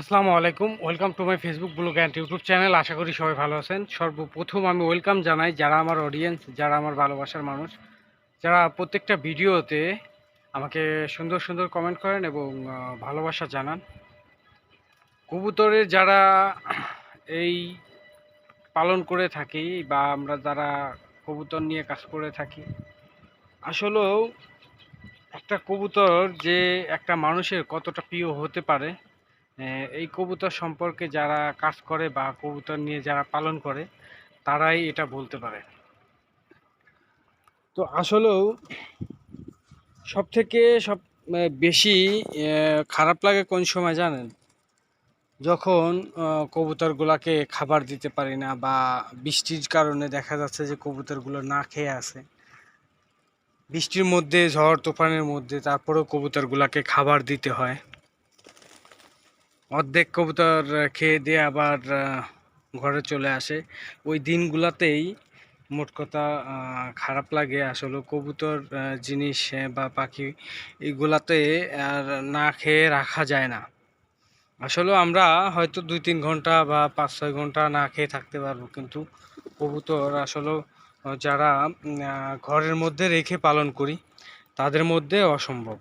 আসসালামু আলাইকুম, welcome to my Facebook blog and YouTube channel. আশা করি সবাই ভালো আছেন। সর্বপ্রথম আমি ওয়েলকাম জানাই যারা আমার অডিয়েন্স যারা আমার ভালোবাসার মানুষ, যারা প্রত্যেকটা ভিডিওতে আমাকে সুন্দর সুন্দর কমেন্ট করেন এবং ভালোবাসা জানান। কবুতরের যারা এই পালন করে থাকি বা আমরা যারা কবুতর নিয়ে কাজ করে থাকি, আসলেও একটা কবুতর যে একটা মানুষের কতটা প্রিয় হতে পারে এই কবুতর সম্পর্কে যারা কাজ করে বা কবুতর নিয়ে যারা পালন করে, তারাই এটা বলতে পারে। তো আসলেও সব থেকে সব বেশি খারাপ লাগে কোন সময় জানেন? যখন কবুতরগুলাকে খাবার দিতে পারি না বা বৃষ্টির কারণে দেখা যাচ্ছে যে কবুতরগুলো না খেয়ে আছে। বৃষ্টির মধ্যে, ঝড় তুফানের মধ্যে তারপরেও কবুতরগুলাকে খাবার দিতে হয়। অর্ধেক কবুতর খেয়ে দিয়ে আবার ঘরে চলে আসে। ওই দিনগুলাতেই মোট কথা খারাপ লাগে আসলে কবুতর জিনিস বা পাখি এগুলাতে আর না খেয়ে রাখা যায় না। আসলে আমরা হয়তো দুই তিন ঘণ্টা বা পাঁচ ছয় ঘণ্টা না খেয়ে থাকতে পারব, কিন্তু কবুতর আসলে যারা ঘরের মধ্যে রেখে পালন করি, তাদের মধ্যে অসম্ভব।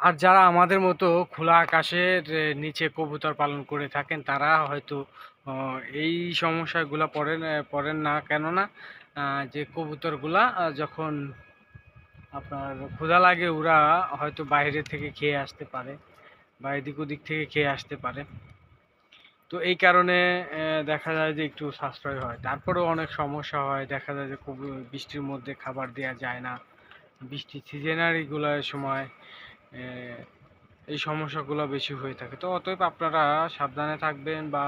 আর যারা আমাদের মতো খোলা আকাশের নিচে কবুতর পালন করে থাকেন, তারা হয়তো এই সমস্যাগুলো পড়েন পড়েন না। কেননা যে কবুতরগুলা যখন আপনার ক্ষুধা লাগে, ওরা হয়তো বাইরে থেকে খেয়ে আসতে পারে বা এদিক ওদিক থেকে খেয়ে আসতে পারে। তো এই কারণে দেখা যায় যে একটু সাশ্রয় হয়। তারপরেও অনেক সমস্যা হয়। দেখা যায় যে খুব বৃষ্টির মধ্যে খাবার দেওয়া যায় না। বৃষ্টির সিজনারিগুলোর সময় এই সমস্যাগুলো বেশি হয়ে থাকে। তো অতএব আপনারা সাবধানে থাকবেন বা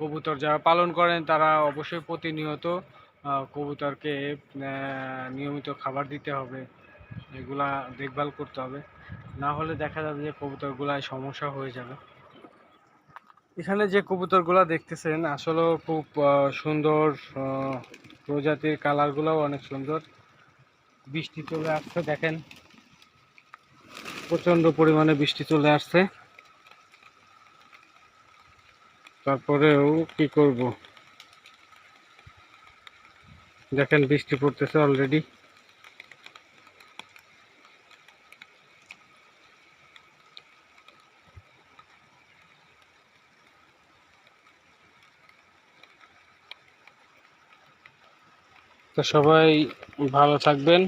কবুতর যারা পালন করেন, তারা অবশ্যই প্রতিনিয়ত কবুতরকে নিয়মিত খাবার দিতে হবে। এগুলা দেখভাল করতে হবে। না হলে দেখা যাবে যে কবুতরগুলায় সমস্যা হয়ে যাবে। এখানে যে কবুতরগুলা দেখতেছেন, আসলেও খুব সুন্দর প্রজাতির কালারগুলোও অনেক সুন্দর। বৃষ্টি চলে আসছে, দেখেন। প্রচণ্ড পরিমাণে বৃষ্টি চলে আসছে। তারপরেও কি করব? দেখেন বৃষ্টি পড়তেছে অলরেডি তো সবাই ভালো থাকবেন।